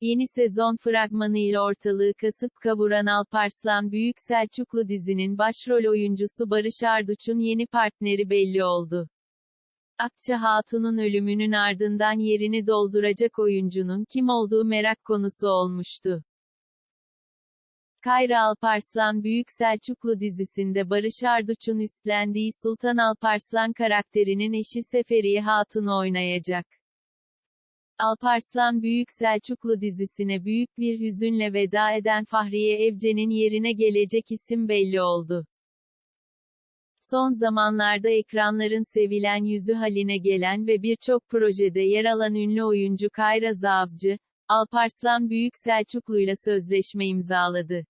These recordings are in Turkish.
Yeni sezon fragmanı ile ortalığı kasıp kavuran Alparslan Büyük Selçuklu dizinin başrol oyuncusu Barış Arduç'un yeni partneri belli oldu. Akça Hatun'un ölümünün ardından yerini dolduracak oyuncunun kim olduğu merak konusu olmuştu. Kayra Alparslan Büyük Selçuklu dizisinde Barış Arduç'un üstlendiği Sultan Alparslan karakterinin eşi Seferiye Hatun'u oynayacak. Alparslan Büyük Selçuklu dizisine büyük bir hüzünle veda eden Fahriye Evcen'in yerine gelecek isim belli oldu. Son zamanlarda ekranların sevilen yüzü haline gelen ve birçok projede yer alan ünlü oyuncu Kayra Zaapcı, Alparslan Büyük Selçuklu'yla sözleşme imzaladı.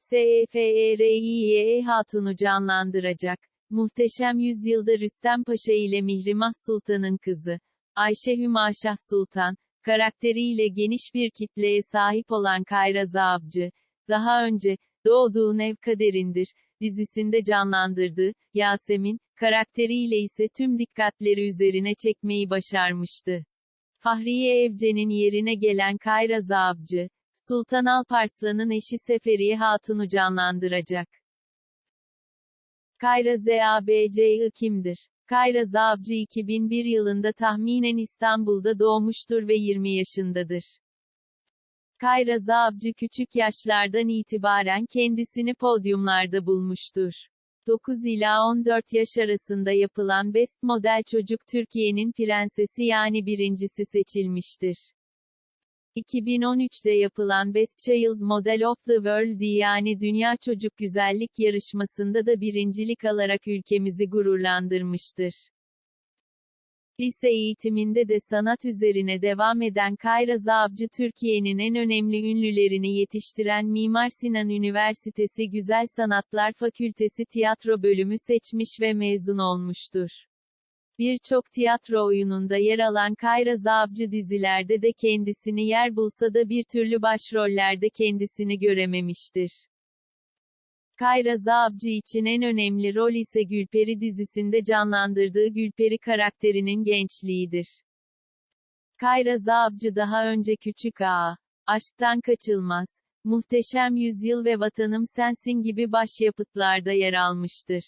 SEFERİYE Hatun'u canlandıracak. Muhteşem Yüzyılda Rüstem Paşa ile Mihrimah Sultan'ın kızı, Ayşe Hümaşah Sultan, karakteriyle geniş bir kitleye sahip olan Kayra Zaapcı, daha önce, Doğduğun Ev Kaderindir, dizisinde canlandırdığı, Yasemin, karakteriyle ise tüm dikkatleri üzerine çekmeyi başarmıştı. Fahriye Evcen'in yerine gelen Kayra Zaapcı, Sultan Alparslan'ın eşi Seferiye Hatun'u canlandıracak. Kayra Zabcı kimdir? Kayra Zabcı 2001 yılında tahminen İstanbul'da doğmuştur ve 20 yaşındadır. Kayra Zabcı küçük yaşlardan itibaren kendisini podyumlarda bulmuştur. 9 ila 14 yaş arasında yapılan Best Model Çocuk Türkiye'nin prensesi yani birincisi seçilmiştir. 2013'te yapılan Best Child Model of the World yani Dünya Çocuk Güzellik Yarışması'nda da birincilik alarak ülkemizi gururlandırmıştır. Lise eğitiminde de sanat üzerine devam eden Kayra Zabcı Türkiye'nin en önemli ünlülerini yetiştiren Mimar Sinan Üniversitesi Güzel Sanatlar Fakültesi tiyatro bölümü seçmiş ve mezun olmuştur. Birçok tiyatro oyununda yer alan Kayra Zabcı dizilerde de kendisini yer bulsa da bir türlü başrollerde kendisini görememiştir. Kayra Zabcı için en önemli rol ise Gülperi dizisinde canlandırdığı Gülperi karakterinin gençliğidir. Kayra Zabcı daha önce Küçük Ağa, Aşktan Kaçılmaz, Muhteşem Yüzyıl ve Vatanım Sensin gibi başyapıtlarda yer almıştır.